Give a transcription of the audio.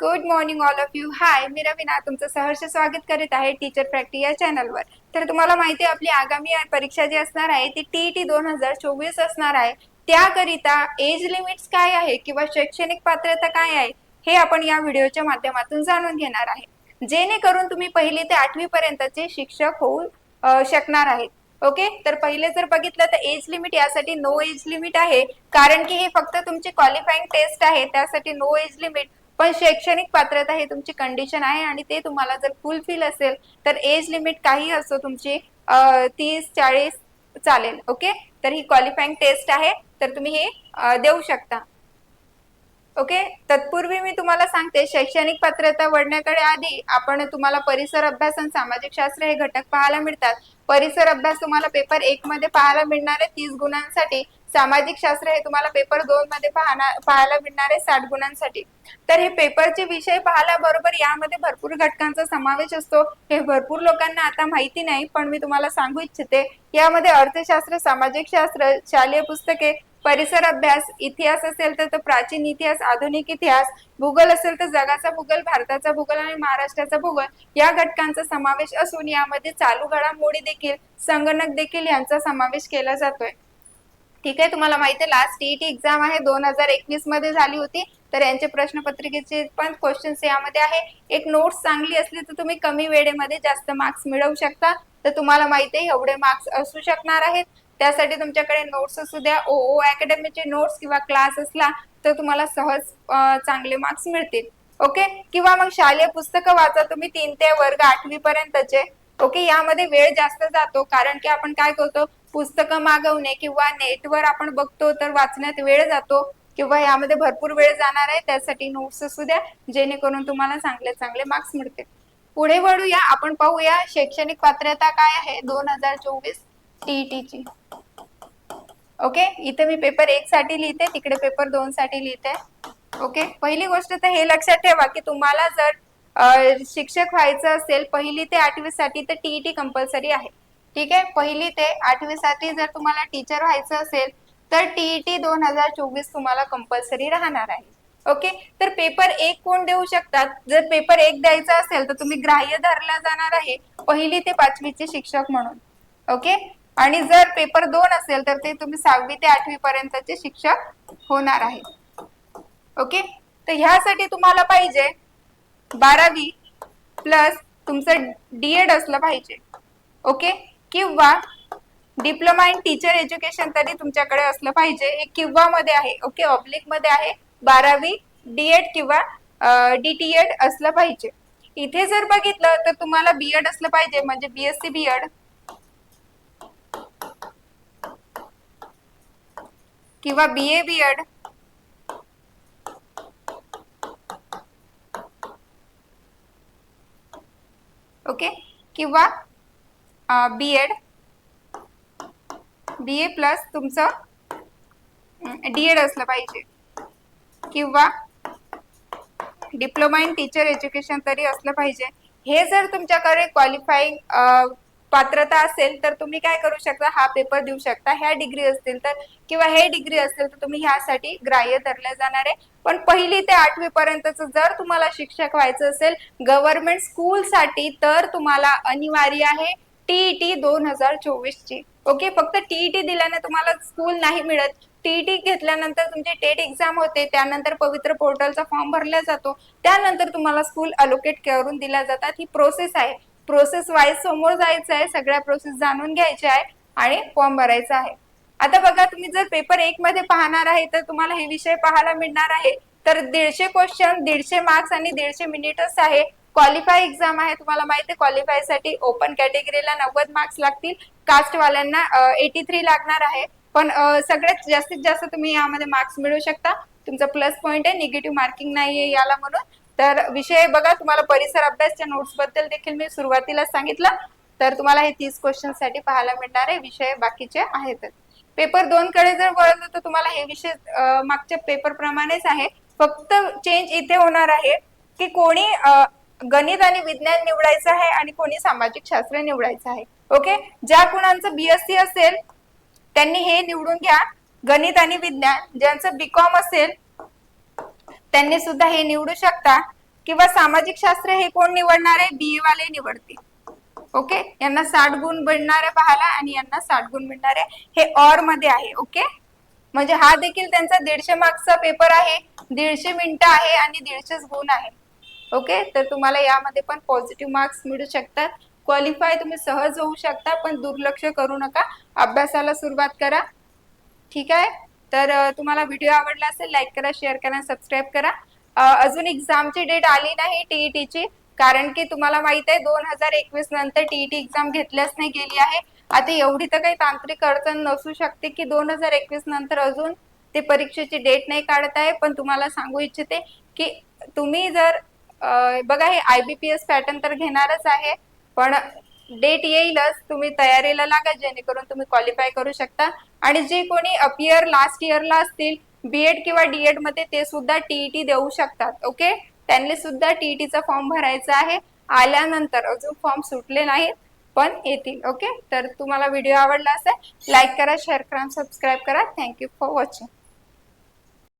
Good morning all of you hi मी रवीना तुमचं सहर्ष स्वागत करीत आहे टीचर प्रॅक्टी या चॅनलवर तर तुम्हाला माहिती आहे आपली आगामी परीक्षा जी असणार आहे ती टी टी दोन हजार चोवीस असणार आहे. त्याकरिता एज लिमिट्स काय आहे किंवा शैक्षणिक पात्रता काय आहे हे आपण या व्हिडिओच्या माध्यमातून जाणून घेणार आहे. जेणेकरून तुम्ही पहिली ते आठवी पर्यंतचे शिक्षक होऊ शकणार आहेत. ओके? तर पहिले जर बघितलं तर एज लिमिट यासाठी नो एज लिमिट आहे. कारण की हे फक्त तुमची क्वालिफाईंग टेस्ट आहे त्यासाठी नो एज लिमिट पण शैक्षणिक पात्रता हे तुमची कंडिशन आहे आणि ते तुम्हाला जर फुलफिल असेल तर एज लिमिट काही असो तुमची तीस चाळीस चालेल ओके तर ही क्वालिफाईंग टेस्ट आहे तर तुम्ही हे देऊ शकता. ओके? तत्पूर्वी मी तुम्हाला सांगते शैक्षणिक पात्रता वळण्याकडे आधी आपण तुम्हाला परिसर अभ्यास आणि सामाजिक शास्त्र हे घटक पाहायला मिळतात. परिसर अभ्यास तुम्हाला पेपर एक मध्ये पाहायला मिळणार आहे तीस गुणांसाठी. सामाजिक शास्त्र हे तुम्हाला पेपर दोन मध्ये पाहणार पाहायला मिळणार आहे साठ गुणांसाठी. तर हे पेपरचे विषय पाहायला बरोबर यामध्ये भरपूर घटकांचा समावेश असतो. हे भरपूर लोकांना आता माहिती नाही पण मी तुम्हाला सांगू इच्छिते यामध्ये अर्थशास्त्र सामाजिक शास्त्र शालेय पुस्तके परिसर अभ्यास इतिहास असेल तर तो प्राचीन इतिहास आधुनिक इतिहास भूगोल असेल तर जगाचा भूगोल भारताचा भूगोल आणि महाराष्ट्राचा भूगोल या घटकांचा समावेश असून यामध्ये चालू घडामोडी देखील संगणक देखील यांचा समावेश केला जातोय. ठीक आहे तुम्हाला माहिती आहे लास्ट टीईटी एक्झाम आहे दोन हजार एकवीसमध्ये झाली होती. तर यांचे प्रश्नपत्रिकेचे पण क्वेश्चन्स यामध्ये आहे. एक नोट्स चांगली असली तर तुम्ही कमी वेळेमध्ये जास्त मार्क्स मिळवू शकता. तर तुम्हाला माहिती आहे एवढे मार्क्स असू शकणार आहेत. त्यासाठी तुमच्याकडे नोट्स असू द्या. ओ ओ अकॅडमीचे नोट्स किंवा क्लास असला तर तुम्हाला सहज चांगले मार्क्स मिळतील. ओके किंवा मग शालेय पुस्तकं वाचा तुम्ही तीन ते वर्ग आठवी पर्यंतचे. ओके यामध्ये वेळ जास्त जातो. कारण की आपण काय करतो? पुस्तकं मागवणे किंवा नेटवर आपण बघतो तर वाचण्यात वेळ जातो. किंवा यामध्ये भरपूर वेळ जाणार आहे. त्यासाठी नोट्स असू द्या. जेणेकरून तुम्हाला चांगले चांगले मार्क्स मिळतील. पुढे वळूया. आपण पाहूया शैक्षणिक पात्रता काय आहे? दोन हजार चोवीस टीईटी ची. ओके? इथे मी पेपर एक साठी लिहिते तिकडे पेपर दोन साठी लिहिते. ओके? पहिली गोष्ट तर हे लक्षात ठेवा की तुम्हाला जर शिक्षक व्हायचं असेल पहिली ते आठवी साठी तर टीईटी कंपल्सरी आहे. ठीक आहे? पहिली ते आठवी साठी जर तुम्हाला टीचर व्हायचं असेल तर टीईटी दोन हजार चोवीस तुम्हाला कंपल्सरी राहणार आहे. ओके? तर पेपर एक कोण देऊ शकतात? जर पेपर एक द्यायचा असेल तर तुम्ही ग्राह्य धरला जाणार आहे पहिली ते पाचवीचे शिक्षक म्हणून. ओके? आणि जर पेपर दोन असेल तर ते तुम्ही सहावी ते आठवी पर्यंतचे शिक्षक होणार आहे ओके? तर ह्यासाठी तुम्हाला पाहिजे बारावी प्लस तुमचं डीएड असलं पाहिजे. ओके? किंवा डिप्लोमा इन टीचर एज्युकेशन तरी तुमच्याकडे असलं पाहिजे. हे किंवा मध्ये आहे. ओके? ऑब्लिकमध्ये आहे. बारावी डीएड किंवा डीटीएड असलं पाहिजे. इथे जर बघितलं तर तुम्हाला बीएड असलं पाहिजे. म्हणजे बीएससी बीएड किंवा बी ए बी एड ओके किंवा B Ed B A plus तुमचं डी एड असलं पाहिजे. किंवा डिप्लोमा इन टीचर एज्युकेशन तरी असलं पाहिजे. हे जर तुमच्याकडे क्वालिफाईंग पात्रता असेल तर तुम्ही काय करू शकता? हा पेपर देऊ शकता. ह्या डिग्री असतील तर किंवा हे डिग्री असेल तर तुम्ही ह्यासाठी ग्राह्य धरले जाणार आहे. पण पहिली ते आठवी पर्यंतच जर तुम्हाला शिक्षक व्हायचं असेल गव्हर्नमेंट स्कूलसाठी तर तुम्हाला अनिवार्य आहे टीईटी दोन हजार चोवीस ची ओके फक्त टीईटी दिल्याने तुम्हाला स्कूल नाही मिळत. टीईटी घेतल्यानंतर तुमची टेट एक्झाम होते. त्यानंतर पवित्र पोर्टलचा फॉर्म भरला जातो. त्यानंतर तुम्हाला स्कूल अलोकेट करून दिल्या जातात. ही प्रोसेस आहे. प्रोसेस वाईज समोर जायचं आहे सगळ्या प्रोसेस जाणून घ्यायच्या आहे आणि फॉर्म भरायचा आहे. आता बघा तुम्ही जर पेपर एक मध्ये पाहणार आहे तर तुम्हाला हे विषय पाहायला मिळणार आहे. तर दीडशे क्वेश्चन दीडशे मार्क्स आणि दीडशे मिनिटच आहे. क्वालिफाय एक्झाम आहे तुम्हाला माहिती आहे क्वालिफायसाठी ओपन कॅटेगरीला नव्वद मार्क्स लागतील. कास्टवाल्यांना एटी थ्री लागणार आहे. पण सगळ्यात जास्तीत जास्त तुम्ही यामध्ये मार्क्स मिळवू शकता. तुमचा प्लस पॉईंट आहे निगेटिव्ह मार्किंग नाहीये याला म्हणून. तर विषय बघा तुम्हाला परिसर अभ्यासच्या नोट्सबद्दल देखील मी सुरुवातीला सांगितलं. तर तुम्हाला हे तीस क्वेश्चनसाठी पाहायला मिळणार आहे विषय बाकीचे आहेतच पेपर दोन कडे जर वळलं तर तुम्हाला हे विषय मागच्या पेपर प्रमाणेच आहे. फक्त चेंज इथे होणार आहे की कोणी गणित आणि विज्ञान निवडायचं आहे आणि कोणी सामाजिक शास्त्र निवडायचं आहे. ओके ज्या कुणांचं बीएससी असेल त्यांनी हे निवडून घ्या. गणित आणि विज्ञान ज्यांचं बीकॉम असेल त्यांनी सुद्धा हे निवडू शकता. किंवा सामाजिक शास्त्र हे कोण निवडणार? आहे बीए वाले निवडतील. ओके यांना साठ गुण मिळणार पाहाला आणि यांना साठ गुण मिळणारे. हे ऑरमध्ये आहे. ओके म्हणजे हा देखील त्यांचा दीडशे मार्क्सचा पेपर आहे. दीडशे मिनिटं आहे आणि दीडशेच गुण आहे. ओके तर तुम्हाला यामध्ये पण पॉझिटिव्ह मार्क्स मिळू शकतात. क्वालिफाय तुम्ही सहज होऊ शकता पण दुर्लक्ष करू नका. अभ्यासाला सुरुवात करा. ठीक आहे? तर तुम्हाला व्हिडिओ आवडला असेल लाईक करा शेअर करा सबस्क्राईब करा. अजून एक्झामची डेट आली नाही टीईटीची कारण की तुम्हाला माहीत आहे दोन हजार एकवीस नंतर टीईटी एक्झाम घेतल्याच नाही गेली आहे. आता एवढी तर काही तांत्रिक अडचण नसू शकते की दोन हजार एकवीस नंतर अजून ते परीक्षेची डेट नाही काढत आहे. पण तुम्हाला सांगू इच्छिते की तुम्ही जर बघा हे आयबीपीएस पॅटर्न तर घेणारच आहे पण डेट येईलच तुम्ही तयारीला लागा जेणेकरून तुम्ही क्वालिफाय करू शकता. आणि जे कोणी अपियर लास्ट इयरला असतील बीएड किंवा डीएडमध्ये ते सुद्धा टीईटी देऊ शकतात ओके त्यांनी सुद्धा टीईटीचा फॉर्म भरायचा आहे. आल्यानंतर अजून फॉर्म सुटले नाहीत पण येतील ओके तर तुम्हाला व्हिडिओ आवडला असेल लाईक करा शेअर करा सबस्क्राईब करा. Thank you for watching